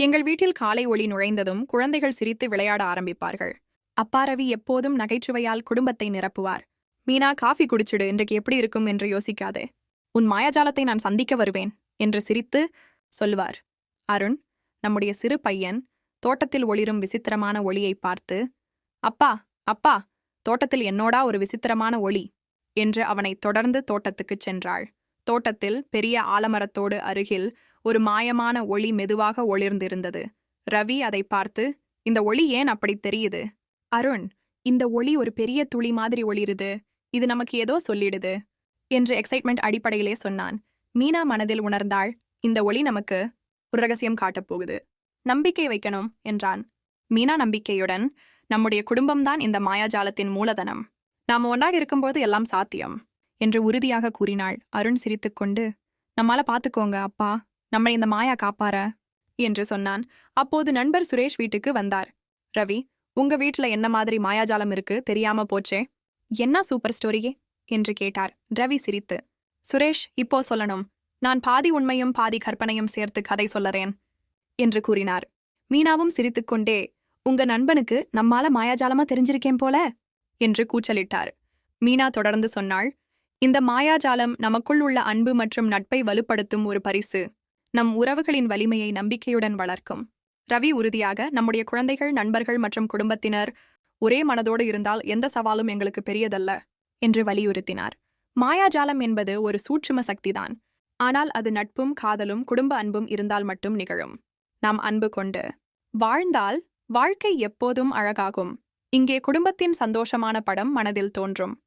எங்கள் வீட்டில் காலை ஒளி நுழைந்ததும் குழந்தைகள் சிரித்து விளையாட ஆரம்பிப்பார்கள். அப்பா ரவி எப்போதும் நகைச்சுவையால் குடும்பத்தை நிரப்புவார். மீனா காஃபி குடிச்சிடு இன்றைக்கு எப்படி இருக்கும்? என்று யோசிக்காதே. உன் மாயாஜாலத்தை நான் சந்திக்க வருவேன் என்று சிரித்து சொல்வார். அருண் நம்முடைய சிறு பையன் தோட்டத்தில் ஒளிரும் விசித்திரமான ஒளியை பார்த்து அப்பா அப்பா தோட்டத்தில் என்னோடா ஒரு விசித்திரமான ஒளி? என்று அவனை தொடர்ந்து தோட்டத்துக்குச் சென்றாள். தோட்டத்தில் பெரிய ஆலமரத்தோடு அருகில் ஒரு மாயமான ஒளி மெதுவாக ஒளிர்ந்திருந்தது. ரவி அதை பார்த்து இந்த ஒளி ஏன் அப்படி தெரியுது? அருண் இந்த ஒளி ஒரு பெரிய துளி மாதிரி ஒளிருது. இது நமக்கு ஏதோ சொல்லிடுது. என்று எக்ஸைட்மெண்ட் அடிப்படையிலே சொன்னான். மீனா மனதில் உணர்ந்தாள் இந்த ஒளி நமக்கு ஒரு ரகசியம் காட்டப் போகுது. நம்பிக்கை வைக்கணும் என்றான். மீனா நம்பிக்கையுடன் நம்முடைய குடும்பம்தான் இந்த மாயாஜாலத்தின் மூலதனம். நாம ஒன்றாக இருக்கும்போது எல்லாம் சாத்தியம் என்று உறுதியாக கூறினாள். அருண் சிரித்துக்கொண்டு நம்மால பாத்துக்கோங்க அப்பா. நம்மை இந்த மாயா காப்பார என்று சொன்னான். அப்போது நண்பர் சுரேஷ் வீட்டுக்கு வந்தார். ரவி உங்க வீட்டுல என்ன மாதிரி மாயாஜாலம் இருக்கு? தெரியாம போச்சே. என்ன சூப்பர் ஸ்டோரியே? என்று கேட்டார். ரவி சிரித்து சுரேஷ் இப்போ சொல்லணும். நான் பாதி உண்மையும் பாதி கற்பனையும் சேர்த்து கதை சொல்லறேன் என்று கூறினார். மீனாவும் சிரித்துக்கொண்டே உங்க நண்பனுக்கு நம்மால மாயாஜாலமா தெரிஞ்சிருக்கேன் போல என்று கூச்சலிட்டார். மீனா தொடர்ந்து சொன்னாள் இந்த மாயாஜாலம் நமக்குள் உள்ள அன்பு மற்றும் நட்பை வலுப்படுத்தும் ஒரு பரிசு. நம் உறவுகளின் வலிமையை நம்பிக்கையுடன் வளர்க்கும். ரவி உறுதியாக நம்முடைய குழந்தைகள் நண்பர்கள் மற்றும் குடும்பத்தினர் ஒரே மனதோடு இருந்தால் எந்த சவாலும் எங்களுக்கு பெரியதல்ல என்று வலியுறுத்தினார். மாயாஜாலம் என்பது ஒரு சூட்சும சக்திதான். ஆனால் அது நட்பும் காதலும் குடும்ப அன்பும் இருந்தால் மட்டும் நிகழும். நாம் அன்பு கொண்டு வாழ்ந்தால் வாழ்க்கை எப்போதும் அழகாகும். இங்கே குடும்பத்தின் சந்தோஷமான படம் மனதில் தோன்றும்.